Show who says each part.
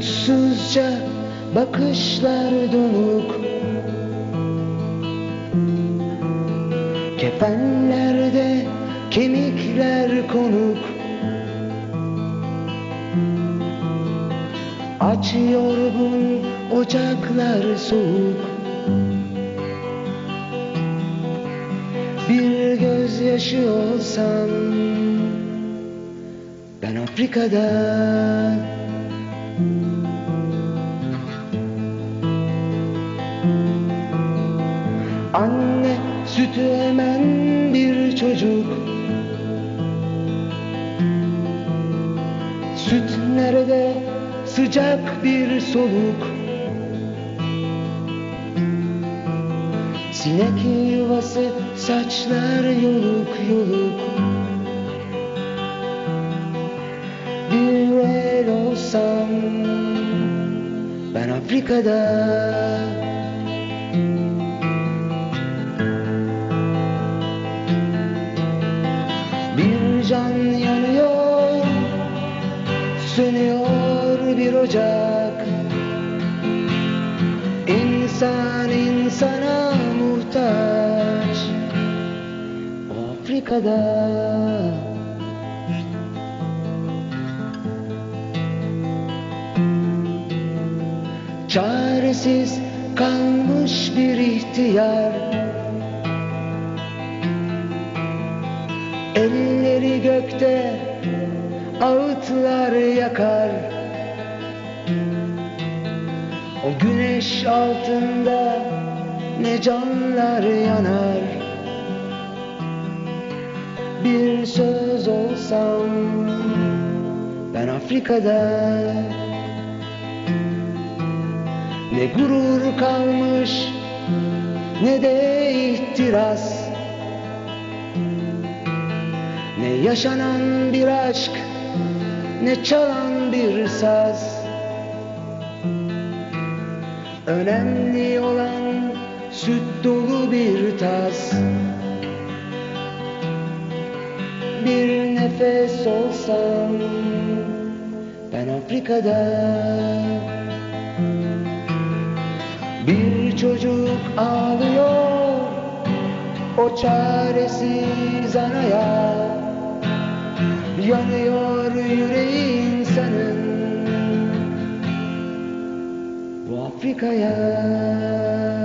Speaker 1: Rusça bakışlar donuk. Kefenlerde kemikler konuk. Aç yorgun ocaklar soğuk. Bir gözyaşı olsam Ben Afrika'da Anne sütü emen bir çocuk. Süt nerede? Sıcak bir soluk. Sinek yuvası saçlar yoluk yoluk. Bir el olsam ben Afrika'da Ocak İnsan insana muhtaç. Afrika'da. Çaresiz kalmış bir ihtiyar. Elleri gökte ağıtlar yakar O güneş altında ne canlar yanar? Bir söz olsam ben Afrika'da Ne gurur kalmış ne de ihtiras Ne yaşanan bir aşk ne çalan bir saz Önemli olan süt dolu bir tas. Bir nefes olsam ben Afrika'da. Bir çocuk ağlıyor o çaresiz anaya. Yanıyor yüreği прикаяние.